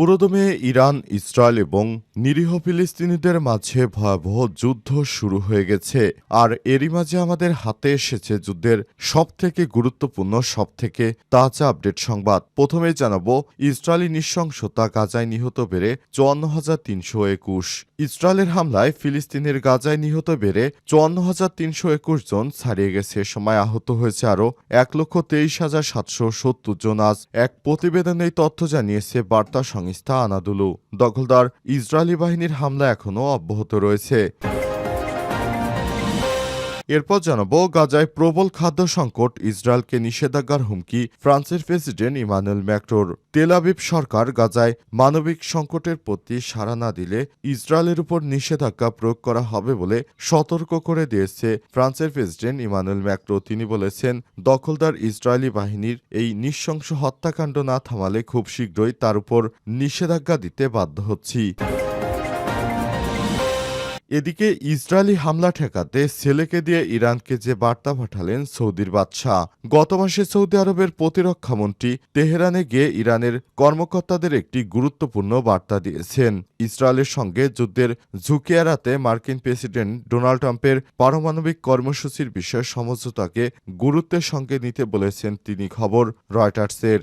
পুরোদমে Iran, Israel এবং নিরীহ ফিলিস্তিনিদের মাঝে ভয়াবহ যুদ্ধ শুরু হয়ে গেছে। আর এরই মাঝে আমাদের হাতে এসেছে যুদ্ধের সবথেকে গুরুত্বপূর্ণ, সবথেকে তাজা আপডেট সংবাদ। প্রথমেই জানাব, ইসরায়েলি নৃশংসতা গাজায় নিহত বেড়ে চুয়ান্ন হাজার তিনশো একুশ। ইসরায়েলের হামলায় ফিলিস্তিনের গাজায় নিহত বেড়ে চুয়ান্ন হাজার তিনশো একুশ জন ছাড়িয়ে গেছে। সময় আহত হয়েছে আরও এক লক্ষ তেইশ হাজার সাতশো সত্তর জন। আজ এক প্রতিবেদনে তথ্য জানিয়েছে বার্তা সংস্থা। আনাদুলু দখলদার ইসরায়েলি বাহিনীর হামলা এখনও অব্যাহত রয়েছে। এরপর জানাব, গাজায় প্রবল খাদ্য সংকট, ইসরায়েলকে নিষেধাজ্ঞার হুমকি, ফ্রান্সের প্রেসিডেন্ট ইমানুয়েল ম্যাক্রোর। তেলাবিব সরকার গাজায় মানবিক সংকটের প্রতি সাড়া না দিলে ইসরায়েলের উপর নিষেধাজ্ঞা প্রয়োগ করা হবে বলে সতর্ক করে দিয়েছে ফ্রান্সের প্রেসিডেন্ট ইমানুয়েল ম্যাক্রো। তিনি বলেছেন, দখলদার ইসরায়েলি বাহিনীর এই নৃশংস হত্যাকাণ্ড না থামালে খুব শীঘ্রই তার উপর নিষেধাজ্ঞা দিতে বাধ্য হচ্ছি। এদিকে ইসরায়েলি হামলা ঠেকাতে ছেলেকে দিয়ে ইরানকে যে বার্তা পাঠালেন সৌদির বাদশাহ, গত মাসে সৌদি আরবের প্রতিরক্ষামন্ত্রী তেহরানে গিয়ে ইরানের কর্মকর্তাদের একটি গুরুত্বপূর্ণ বার্তা দিয়েছেন। ইসরায়েলের সঙ্গে যুদ্ধের ঝুঁকি এড়াতে মার্কিন প্রেসিডেন্ট ডোনাল্ড ট্রাম্পের পারমাণবিক কর্মসূচির বিষয়ে সমঝোতাকে গুরুত্বের সঙ্গে নিতে বলেছেন তিনি খবর রয়টার্সের।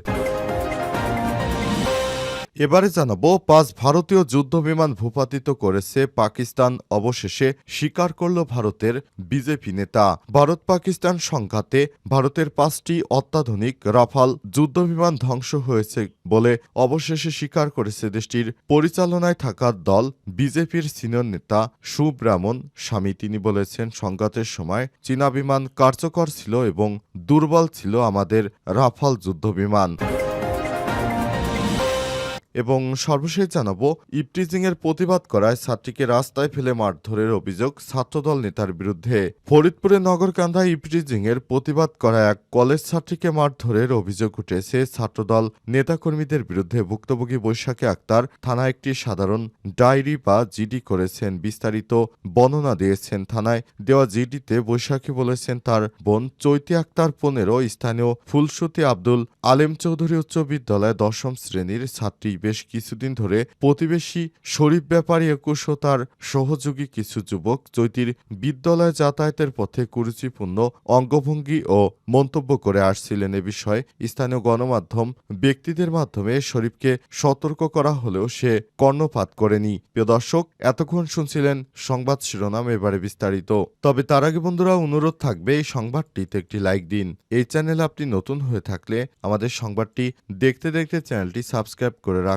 এবারে জানাব, পাঁচ ভারতীয় যুদ্ধবিমান ভূপাতিত করেছে পাকিস্তান। অবশেষে স্বীকার করল ভারতের বিজেপি নেতা। ভারত পাকিস্তান সংঘাতে ভারতের পাঁচটি অত্যাধুনিক রাফাল যুদ্ধবিমান ধ্বংস হয়েছে বলে অবশেষে স্বীকার করেছে দেশটির পরিচালনায় থাকা দল। বিজেপির সিনিয়র নেতা সুব্রামণ স্বামী তিনি বলেছেন, সংঘাতের সময় চীনা বিমান কার্যকর ছিল এবং দুর্বল ছিল আমাদের রাফাল যুদ্ধবিমান। এবং সর্বশেষ জানাব ইপটিজিং এর প্রতিবাদ করায় ছাত্রীকে রাস্তায় ফেলে মারধরের অভিযোগ ছাত্রদল নেতার বিরুদ্ধে। নগরকান্দায় ইপটিজিং এর প্রতিবাদ করায় এক কলেজ ছাত্রীকে মারধরের অভিযোগ উঠেছে ছাত্রদল নেতাকর্মীদের বিরুদ্ধে ভুক্তভোগী বৈশাখী আক্তার থানায় একটি সাধারণ ডায়েরি বা জিডি করেছেন। বিস্তারিত বর্ণনা দিয়েছেন থানায়। দেওয়া জিডিতে বৈশাখী বলেছেন তার বোন চৈতি আক্তার পনেরো, স্থানীয় ফুলসতী আব্দুল আলেম চৌধুরী উচ্চ বিদ্যালয় দশম শ্রেণির ছাত্রী বেশ কিছুদিন ধরে প্রতিবেশী শরীফ ব্যাপারী একুশ ও তার সহযোগী কিছু যুবক চৈতির বিদ্যালয়ে যাতায়াতের পথে কুরুচিপূর্ণ অঙ্গভঙ্গি ও মন্তব্য করে আসছিলেন এ বিষয়ে স্থানীয় গণমাধ্যম ব্যক্তিদের মাধ্যমে শরীফকে সতর্ক করা হলেও সে কর্ণপাত করেনি। প্রিয় দর্শক, এতক্ষণ শুনছিলেন সংবাদ শিরোনাম, এবারে বিস্তারিত। তবে তার আগে বন্ধুরা, অনুরোধ থাকবে এই সংবাদটিতে একটি লাইক দিন। এই চ্যানেল আপনি নতুন হয়ে থাকলে আমাদের সংবাদটি দেখতে দেখতে চ্যানেলটি সাবস্ক্রাইব করে রাখুন।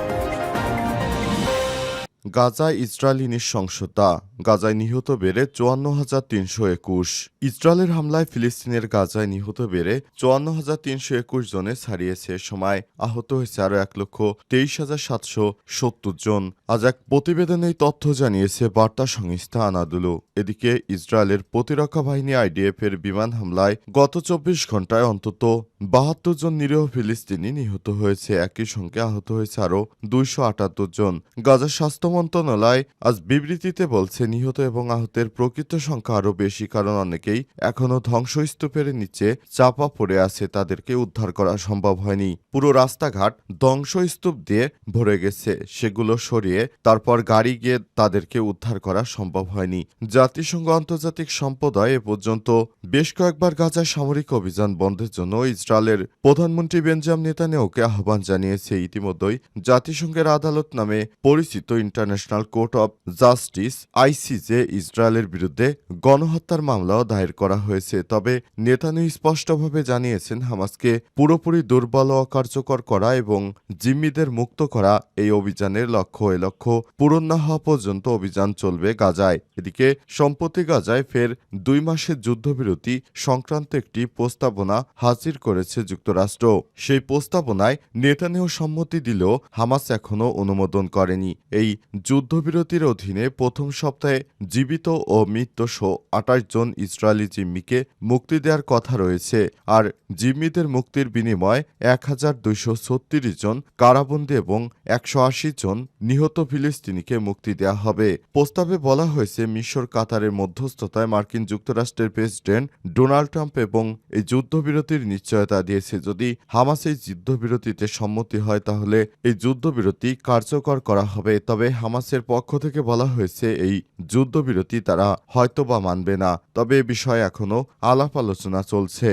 গাজায় ইসরায়েলি নৃশংসতা। গাজায় নিহত বেড়ে চুয়ান্ন হাজার তিনশো একুশ। ইসরায়েলের হামলায় ফিলিস্তিনের গাজায় নিহত বেড়ে চুয়ান্ন হাজার তিনশো একুশ জনে ছাড়িয়েছে সময়। আহত হয়েছে আরও এক লক্ষ তেইশ হাজার সাতশো সত্তর জন। আজ এক প্রতিবেদনে এই তথ্য জানিয়েছে বার্তা সংস্থা আনাদুলু। এদিকে ইসরায়েলের প্রতিরক্ষা বাহিনী আইডিএফ এর বিমান হামলায় গত চব্বিশ ঘন্টায় অন্তত বাহাত্তর জন নিরীহ ফিলিস্তিনি নিহত হয়েছে। একই সঙ্গে আহত হয়েছে আরও দুইশো আটাত্তর জন। গাজা স্বাস্থ্য মন্ত্রণালয় আজ বিবৃতিতে বলছে, নিহত এবং আহতের প্রকৃত সংখ্যা আরও বেশি, কারণ অনেকেই এখনও ধ্বংসস্তূপের নিচে চাপা পড়ে আছে। তাদেরকে উদ্ধার করা সম্ভব হয়নি। পুরো রাস্তাঘাট ধ্বংসস্তূপ দিয়ে ভরে গেছে। সেগুলো সরিয়ে তারপর গাড়ি গিয়ে তাদেরকে উদ্ধার করা সম্ভব হয়নি। জাতিসংঘ আন্তর্জাতিক সম্প্রদায় এ পর্যন্ত বেশ কয়েকবার গাজায় সামরিক অভিযান বন্ধের জন্য ইসরায়েলের প্রধানমন্ত্রী বেঞ্জাম নেতানিয়াহুকে আহ্বান জানিয়েছে। ইতিমধ্যেই জাতিসংঘের আদালত নামে পরিচিত international court of justice ICJ ইসরায়েলের বিরুদ্ধে গণহত্যার মামলাও দায়ের করা হয়েছে। তবে নেতানিয়াহু স্পষ্টভাবে জানিয়েছেন, হামাসকে পুরোপুরি দুর্বল অকার্যকর করা এবং জিম্মিদের মুক্ত করা এই অভিযানের লক্ষ্য এ লক্ষ্যে পূরণ না হওয়া পর্যন্ত অভিযান চলবে গাজায়। এদিকে সম্প্রতি গাজায় ফের দুই মাসের যুদ্ধবিরতি সংক্রান্ত একটি প্রস্তাবনা হাজির করেছে যুক্তরাষ্ট্র। সেই প্রস্তাবনায় নেতানেও সম্মতি দিলেও হামাস এখনও অনুমোদন করেনি। এই যুদ্ধবিরতির অধীনে প্রথম সপ্তাহে জীবিত ও মৃত্যুসহ আঠাশ জন ইসরায়েলি জিম্মিকে মুক্তি দেওয়ার কথা রয়েছে। আর জিম্মিদের মুক্তির বিনিময়ে এক হাজার দুইশো ছত্রিশ জন কারাবন্দী এবং একশো আশি জন নিহত ফিলিস্তিনিকে মুক্তি দেয়া হবে। প্রস্তাবে বলা হয়েছে, মিশর কাতারের মধ্যস্থতায় মার্কিন যুক্তরাষ্ট্রের প্রেসিডেন্ট ডোনাল্ড ট্রাম্প এবং এই যুদ্ধবিরতির নিশ্চয়তা দিয়েছে। যদি হামাস এই যুদ্ধবিরতিতে সম্মতি হয়, তাহলে এই যুদ্ধবিরতি কার্যকর করা হবে। তবে হামাসের পক্ষ থেকে বলা হয়েছে, এই যুদ্ধবিরতি তারা হয়তোবা মানবে না। তবে এ বিষয়ে এখনও আলাপ আলোচনা চলছে।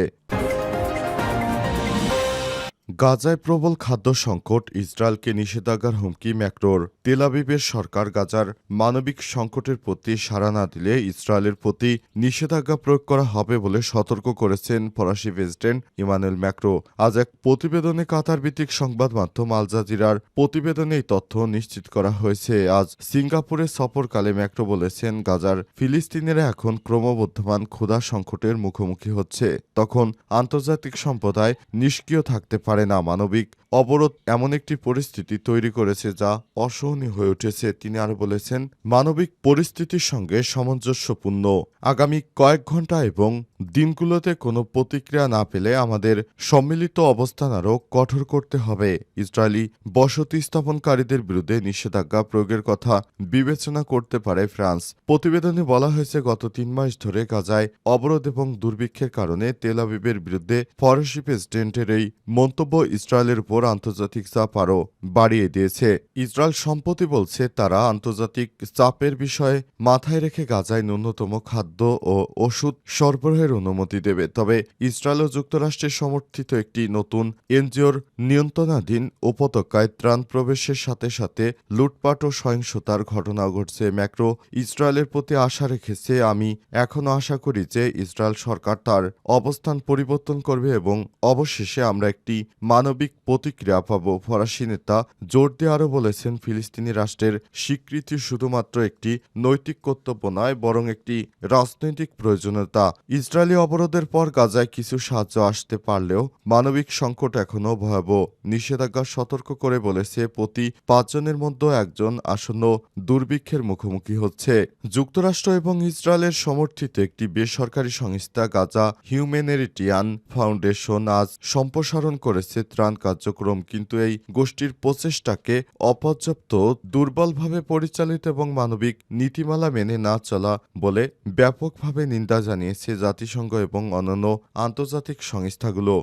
গাজায় প্রবল খাদ্য সংকট, ইসরায়েলকে নিষেধাজ্ঞার হুমকি, ম্যাক্রোর তেলাবিবের সরকার গাজার মানবিক সংকটের প্রতি সাড়া না দিলে ইসরায়েলের প্রতি নিষেধাজ্ঞা প্রয়োগ করা হবে বলে সতর্ক করেছেন ফরাসি প্রেসিডেন্ট ইমানুয়েল ম্যাক্রো। আজ এক প্রতিবেদনে কাতার ভিত্তিক সংবাদ মাধ্যম আল জাজিরার প্রতিবেদনে এই তথ্য নিশ্চিত করা হয়েছে। আজ সিঙ্গাপুরে সফরকালে ম্যাক্রো বলেছেন, গাজার ফিলিস্তিনিরা এখন ক্রমবর্ধমান ক্ষুধা সংকটের মুখোমুখি হচ্ছে। তখন আন্তর্জাতিক সম্প্রদায় নিষ্ক্রিয় থাকতে পারে না মানবিক অবরোধ এমন একটি পরিস্থিতি তৈরি করেছে যা অসহনীয় হয়ে উঠেছে, তিনি আরও বলেছেন। মানবিক পরিস্থিতির সঙ্গে সামঞ্জস্যপূর্ণ। আগামী কয়েক ঘণ্টা এবং দিনগুলোতে কোনো প্রতিক্রিয়া না পেলে আমাদের সম্মিলিত অবস্থান আরও কঠোর করতে হবে। ইসরায়েলি বসতি স্থাপনকারীদের বিরুদ্ধে নিষেধাজ্ঞা প্রয়োগের কথা বিবেচনা করতে পারে ফ্রান্স। প্রতিবেদনে বলা হয়েছে, গত তিন মাস ধরে গাজায় অবরোধ এবং দুর্ভিক্ষের কারণে তেল আবিবের বিরুদ্ধে ফরাসি প্রেসিডেন্টের এই মন্তব্য ইসরায়েলের উপর আন্তর্জাতিক চাপ আরও বাড়িয়ে দিয়েছে। ইসরায়েল সম্প্রতি বলছে, তারা আন্তর্জাতিক চাপের বিষয়ে মাথায় রেখে গাজায় ন্যূনতম খাদ্য ও ওষুধ সরবরাহের অনুমতি দেবে। তবে ইসরায়েল ও যুক্তরাষ্ট্রের সমর্থিত একটি নতুন এনজিওর নিয়ন্ত্রণাধীন উপত্যকায় ত্রাণ প্রবেশের সাথে সাথে লুটপাট ও সহিংসতার ঘটনা ঘটছে। ম্যাক্রো ইসরায়েলের প্রতি আশা রেখেছে, আমি এখনও আশা করি যে ইসরায়েল সরকার তার অবস্থান পরিবর্তন করবে এবং অবশেষে আমরা একটি মানবিক প্রতিক্রিয়া পাব, ফরাসি নেতা জোর দিয়ে আরও বলেছেন, ফিলিস্তিনি রাষ্ট্রের স্বীকৃতি শুধুমাত্র একটি নৈতিক কর্তব্য নয়, বরং একটি রাজনৈতিক প্রয়োজনীয়তা। ইসরায়েলি অবরোধের পর গাজায় কিছু সাহায্য আসতে পারলেও মানবিক সংকট এখনও ভয়াবহ। নিষেধাজ্ঞা সতর্ক করে বলেছে, প্রতি পাঁচজনের মধ্যে একজন আসন্ন দুর্ভিক্ষের মুখোমুখি হচ্ছে। যুক্তরাষ্ট্র এবং ইসরায়েলের সমর্থিত একটি বেসরকারি সংস্থা গাজা হিউম্যানিটেরিয়ান ফাউন্ডেশন আজ সম্প্রসারণ করেছে। ত্রাণ কার্যক্রম, কিন্তু এই গোষ্ঠীর প্রচেষ্টাকে অপর্যাপ্ত, দুর্বলভাবে পরিচালিত এবং মানবিক নীতিমালা মেনে না চলা বলে ব্যাপকভাবে নিন্দা জানিয়েছে জাতিসংঘ এবং অন্যান্য আন্তর্জাতিক সংস্থাগুলো।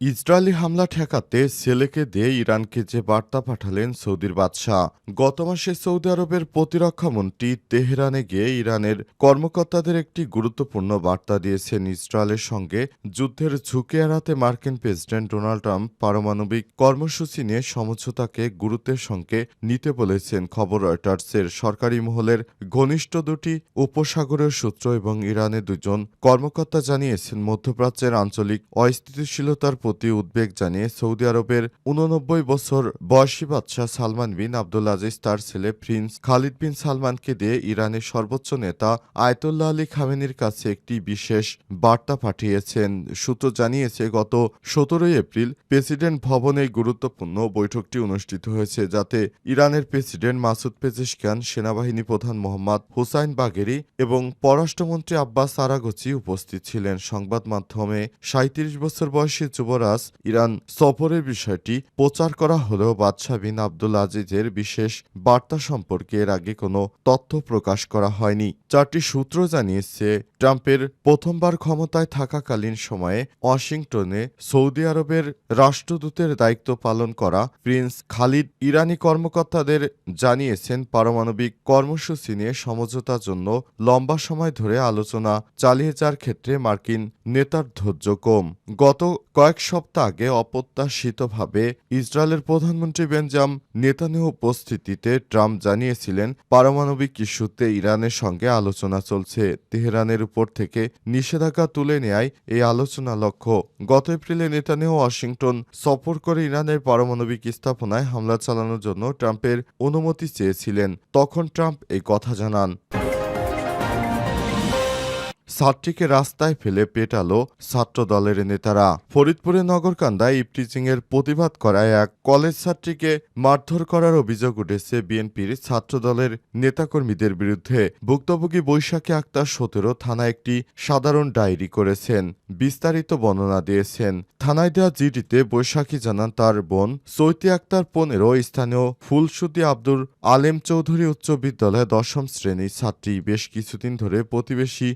ইসরায়েলি হামলা ঠেকাতে ছেলেকে দিয়ে ইরানকে যে বার্তা পাঠালেন সৌদির বাদশাহ, গত মাসে সৌদি আরবের প্রতিরক্ষা মন্ত্রী তেহরানে গিয়ে ইরানের কর্মকর্তাদের একটি গুরুত্বপূর্ণ বার্তা দিয়েছেন ইসরায়েলের সঙ্গে যুদ্ধের ঝুঁকি এড়াতে মার্কিন প্রেসিডেন্ট ডোনাল্ড ট্রাম্প পারমাণবিক কর্মসূচি নিয়ে সমঝোতাকে গুরুত্বের সঙ্গে নিতে বলেছেন খবর রয়টার্সের। সরকারি মহলের ঘনিষ্ঠ দুটি উপসাগরের সূত্র এবং ইরানের দুজন কর্মকর্তা জানিয়েছেন, মধ্যপ্রাচ্যের আঞ্চলিক অস্থিতিশীলতার প্রতি উদ্বেগ জানিয়ে সৌদি আরবের উননব্বই বছর বয়সী বাদশাহ সালমান বিন আব্দুল আজিজ তার ছেলে প্রিন্স খালিদ বিন সালমানকে দিয়ে ইরানের সর্বোচ্চ নেতা আয়তুল্লাহ আলী খামেনির কাছে একটি বিশেষ বার্তা পাঠিয়েছেন। সূত্র জানিয়েছে, গত সতেরোই এপ্রিল প্রেসিডেন্ট ভবনে গুরুত্বপূর্ণ বৈঠকটি অনুষ্ঠিত হয়েছে, যাতে ইরানের প্রেসিডেন্ট মাসুদ পেজেশকান সেনাবাহিনী প্রধান মোহাম্মদ হুসাইন বাগেরি এবং পররাষ্ট্রমন্ত্রী আব্বাস আরাগচি উপস্থিত ছিলেন। সংবাদ মাধ্যমে সাঁত্রিশ বছর বয়সী যুবরাজ ইরান সফরের বিষয়টি প্রচার করা হলেও বাদশাহ বিন আব্দুল আজিজের বিশেষ বার্তা সম্পর্কে এর আগে কোনো তথ্য প্রকাশ করা হয়নি। চারটি সূত্র জানিয়েছে ট্রাম্পের প্রথমবার ক্ষমতায় থাকাকালীন সময়ে ওয়াশিংটনে সৌদি আরবের রাষ্ট্রদূতের দায়িত্ব পালন করা প্রিন্স খালিদ ইরানি কর্মকর্তাদের জানিয়েছেন পারমাণবিক কর্মসূচি নিয়ে সমঝোতার জন্য লম্বা সময় ধরে আলোচনা চালিয়ে যাওয়ার ক্ষেত্রে মার্কিন নেতার ধৈর্য কম। গত কয়েক সপ্তাহ আগে অপ্রত্যাশিতভাবে ইসরায়েলের প্রধানমন্ত্রী বেঞ্জাম নেতানিয়াহু উপস্থিতিতে ট্রাম্প জানিয়েছিলেন, পারমাণবিক ইস্যুতে ইরানের সঙ্গে আলোচনা চলছে। তেহরানের উপর থেকে নিষেধাজ্ঞা তুলে নেয় এই আলোচনা লক্ষ্য। গত এপ্রিলে নেতানিয়াহু ওয়াশিংটন সফর করে ইরানের পারমাণবিক স্থাপনায় হামলা চালানোর জন্য ট্রাম্পের অনুমতি চেয়েছিলেন। তখন ট্রাম্প এই কথা জানান। ছাত্রীকে রাস্তায় ফেলে পেটালো ছাত্র দলের নেতারা। ফরিদপুরে নগরকান্দায় ইপটিচিং এর প্রতিবাদ করায় এক কলেজ ছাত্রীকে মারধর করার অভিযোগ উঠেছে বিএনপির ছাত্র দলের নেতাকর্মীদের বিরুদ্ধে। ভুক্তভোগী বৈশাখী আক্তার সতেরো থানায় একটি সাধারণ ডায়েরি করেছেন। বিস্তারিত বর্ণনা দিয়েছেন। থানায় দেওয়া জিডিতে বৈশাখী জানান তার বোন চৈতি আক্তার পনেরো, স্থানীয় ফুলসুতি আব্দুল আলেম চৌধুরী উচ্চ বিদ্যালয়ে দশম শ্রেণির ছাত্রী। বেশ কিছুদিন ধরে প্রতিবেশী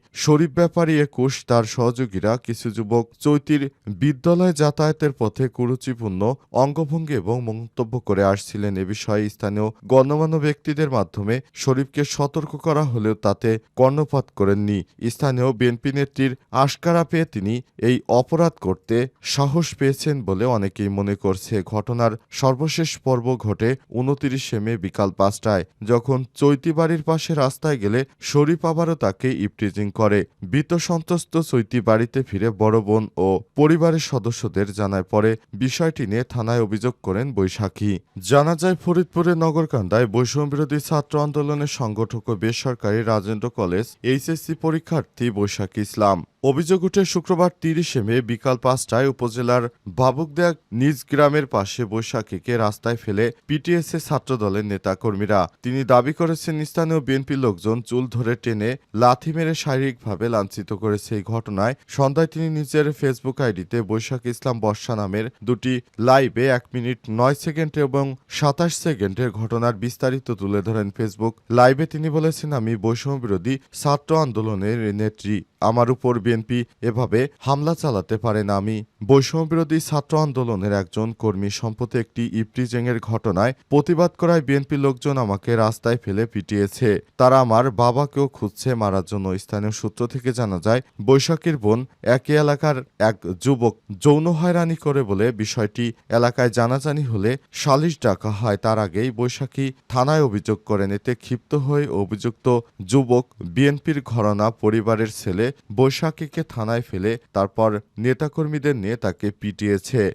শরীফ ব্যাপারী একুশ, তার সহযোগীরা কিছু যুবক চৈতির বিদ্যালয় যাতায়াতের পথে কুরুচিপূর্ণ অঙ্গভঙ্গি এবং মন্তব্য করে আসছিলেন। এ বিষয়ে স্থানীয় গণ্যমান্য ব্যক্তিদের মাধ্যমে শরীফকে সতর্ক করা হলেও তাতে কর্ণপাত করেননি। স্থানীয় বিএনপি নেত্রীর আশকারা পেয়ে তিনি এই অপরাধ করতে সাহস পেয়েছেন বলে অনেকেই মনে করছে। ঘটনার সর্বশেষ পর্ব ঘটে উনতিরিশে মে বিকাল পাঁচটায়, যখন চৈতি বাড়ির পাশে রাস্তায় গেলে শরীফ আবারও তাকে ইপটিজিং করে। ভীত সন্ত্রস্ত চৈতি বাড়িতে ফিরে বড় বোন ও পরিবারের সদস্যদের জানায় পরে বিষয়টি নিয়ে থানায় অভিযোগ করেন বৈশাখী। জানা যায় ফরিদপুরের নগরকান্দায় বৈষম্য বিরোধী ছাত্র আন্দোলনের সংগঠক ও বেসরকারি রাজেন্দ্র কলেজ এইচএসসি পরীক্ষার্থী বৈশাখী ইসলাম। অভিযোগ উঠে শুক্রবার তিরিশে মে বিকাল পাঁচটায় উপজেলার বাবুকদেয়া নিজ গ্রামের পাশে বৈশাখীকে রাস্তায় ফেলে পিটিএসএ ছাত্রদলের নেতাকর্মীরা। তিনি দাবি করেছেন, স্থানীয় বিএনপি লোকজন চুল ধরে টেনে লাথি মেরে শারীরিকভাবে লাঞ্ছিত করেছে এই ঘটনায়। সন্ধ্যায় তিনি নিজের ফেসবুক আইডিতে বৈশাখ ইসলাম বর্ষা নামের দুটি লাইভে এক মিনিট নয় সেকেন্ড এবং সাতাশ সেকেন্ডের ঘটনার বিস্তারিত তুলে ধরেন ফেসবুক লাইভে তিনি বলেছেন, আমি বৈষম্য বিরোধী ছাত্র আন্দোলনের নেত্রী। আমার উপর বিএনপি এভাবে হামলা চালাতে পারে না। আমি বৈষম্য বিরোধী ছাত্র আন্দোলনের একজন কর্মী সম্প্রতি একটি ইপটিজেংয়ের ঘটনায় প্রতিবাদ করায় বিএনপি লোকজন আমাকে রাস্তায় ফেলে পিটিয়েছে। তারা আমার বাবাকেও খুঁজছে, মারার জন্য স্থানীয় সূত্র থেকে জানা যায়, বৈশাখীর বোন একই এলাকার এক যুবক যৌন হয়রানি করে বলে বিষয়টি এলাকায় জানাজানি হলে সালিশ ডাকা হয়। তার আগেই বৈশাখী থানায় অভিযোগ করেন, এতে ক্ষিপ্ত হয়ে অভিযুক্ত যুবক বিএনপির ঘরানা পরিবারের ছেলে বৈশাখীকে থানায় ফেলে, তারপর নেতাকর্মীদের নিয়ে তাকে পিটিয়েছে।